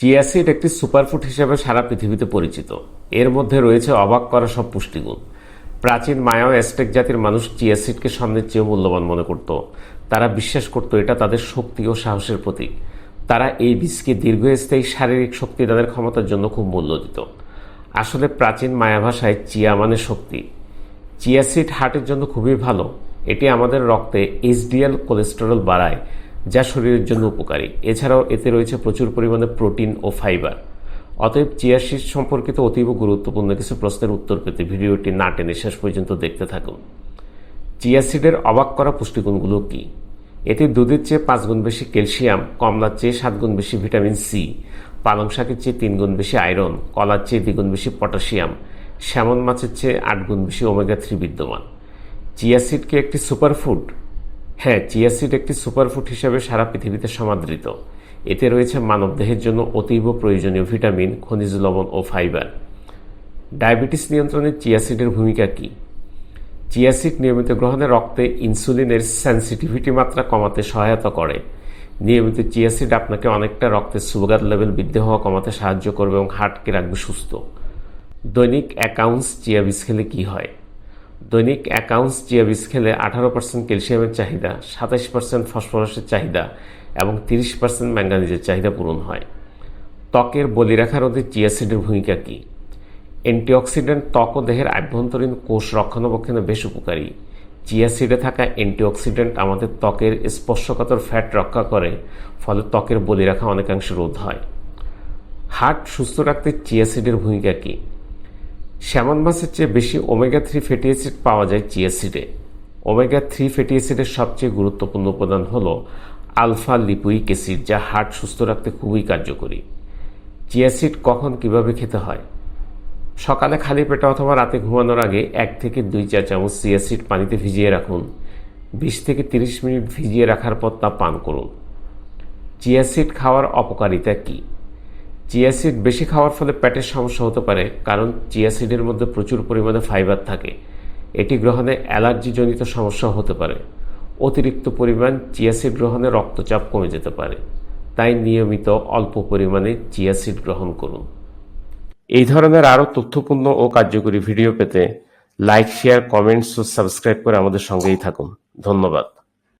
Chia seed একটি superfood হিসেবে সারা পৃথিবীতে পরিচিত। এর মধ্যে রয়েছে অবাক করা সব পুষ্টিগুণ। প্রাচীন মায়া অ্যাস্টেক জাতির মানুষ চিয়াসিডকে স্বর্ণের চেয়েও মূল্যবান মনে করত। তারা বিশ্বাস করত এটা তাদের শক্তি ও সাহসের প্রতীক। তারা এই বীজকে দীর্ঘস্থায়ী শারীরিক শক্তিদানের ক্ষমতার জন্য খুব মূল্য দিত। আসলে প্রাচীন মায়া ভাষায় চিয়া মানে শক্তি। চিয়াসিড হার্টের জন্য খুবই ভালো। এটি আমাদের রক্তে এইচডিএল কোলেস্টেরল বাড়ায়। যা শরীরের জন্য উপকারী। এছাড়াও এতে রয়েছে প্রচুর পরিমাণে প্রোটিন ও ফাইবার। অতএব চিয়াসিড সম্পর্কিত অতীব গুরুত্বপূর্ণ কিছু প্রশ্নের উত্তর পেতে ভিডিওটি না টেনে শেষ পর্যন্ত দেখতে থাকুন। চিয়াসিডের অবাক করা পুষ্টিগুণগুলো কি? এতে দুধের চেয়ে পাঁচ গুণ বেশি ক্যালসিয়াম, কমলার চেয়ে সাত গুণ বেশি ভিটামিন সি, পালং শাকের চেয়ে তিন গুণ বেশি আয়রন, কলার চেয়ে দ্বিগুণ বেশি পটাশিয়াম, স্যামন মাছের চেয়ে আট গুণ বেশি ওমেগা থ্রি বিদ্যমান। চিয়াসিড কি একটি সুপারফুড হ্যাঁ চিয়াসিড একটি সুপারফুড হিসেবে সারা পৃথিবীতে সমাদৃত। এতে রয়েছে মানবদেহের জন্য অতীব প্রয়োজনীয় ভিটামিন, খনিজ লবণ ও ফাইবার। ডায়াবেটিস নিয়ন্ত্রণে চিয়াসিডের ভূমিকা কী? চিয়াসিড নিয়মিত গ্রহণে রক্তে ইনসুলিনের সেন্সিটিভিটি মাত্রা কমাতে সহায়তা করে। নিয়মিত চিয়াসিড আপনাকে অনেকটা রক্তের সুগার লেভেল বৃদ্ধি হওয়া কমাতে সাহায্য করবে এবং হার্টকে রাখবে সুস্থ। দৈনিক অ্যাকাউন্টস চিয়া বীজ খেলে কী হয়? দৈনিক অ্যাকাউন্টস চিয়া বীজ খেলে আঠারো পার্সেন্ট ক্যালসিয়ামের চাহিদা সাতাশ পার্সেন্ট ফসফরাসের চাহিদা এবং তিরিশ পার্সেন্ট ম্যাঙ্গানিজের চাহিদা পূরণ হয়। ত্বকের বলিরেখা রোধে চিয়াসিডের ভূমিকা কী? অ্যান্টিঅক্সিডেন্ট ত্বক ও দেহের আভ্যন্তরীণ কোষ রক্ষণাবেক্ষণে বেশ উপকারী। চিয়াসিডে থাকা অ্যান্টিঅক্সিডেন্ট আমাদের ত্বকের স্পর্শকাতর ফ্যাট রক্ষা করে, ফলে ত্বকের বলি রাখা অনেকাংশে রোধ হয়। হার্ট সুস্থ রাখতে চিয়াসিডের ভূমিকা কী? স্যামন মাছের চেয়ে বেশি ওমেগা থ্রি ফ্যাটি অ্যাসিড পাওয়া যায় চিয়াসিডে ওমেগা থ্রি ফ্যাটি অ্যাসিডের সবচেয়ে গুরুত্বপূর্ণ উপাদান হল আলফা লিপুইক অ্যাসিড, যা হার্ট সুস্থ রাখতে খুবই কার্যকরী। চিয়াসিড কখন কীভাবে খেতে হয়? সকালে খালি পেটে অথবা রাতে ঘুমানোর আগে এক থেকে দুই চা চামচ চিয়াসিড পানিতে ভিজিয়ে রাখুন। বিশ থেকে তিরিশ মিনিট ভিজিয়ে রাখার পর তা পান করুন। চিয়াসিড খাওয়ার অপকারিতা কী? চিয়াসিড বেশি খাওয়ার ফলে পেটের সমস্যা হতে পারে, কারণ চিয়াসিডের মধ্যে প্রচুর পরিমাণে ফাইবার থাকে। এটি গ্রহণে অ্যালার্জিজনিত সমস্যা হতে পারে। অতিরিক্ত পরিমাণ চিয়াসিড গ্রহণে রক্তচাপ কমে যেতে পারে। তাই নিয়মিত অল্প পরিমাণে চিয়াসিড গ্রহণ করুন। এই ধরনের আরও তথ্যপূর্ণ ও কার্যকরী ভিডিও পেতে লাইক শেয়ার কমেন্টস ও সাবস্ক্রাইব করে আমাদের সঙ্গেই থাকুন। ধন্যবাদ।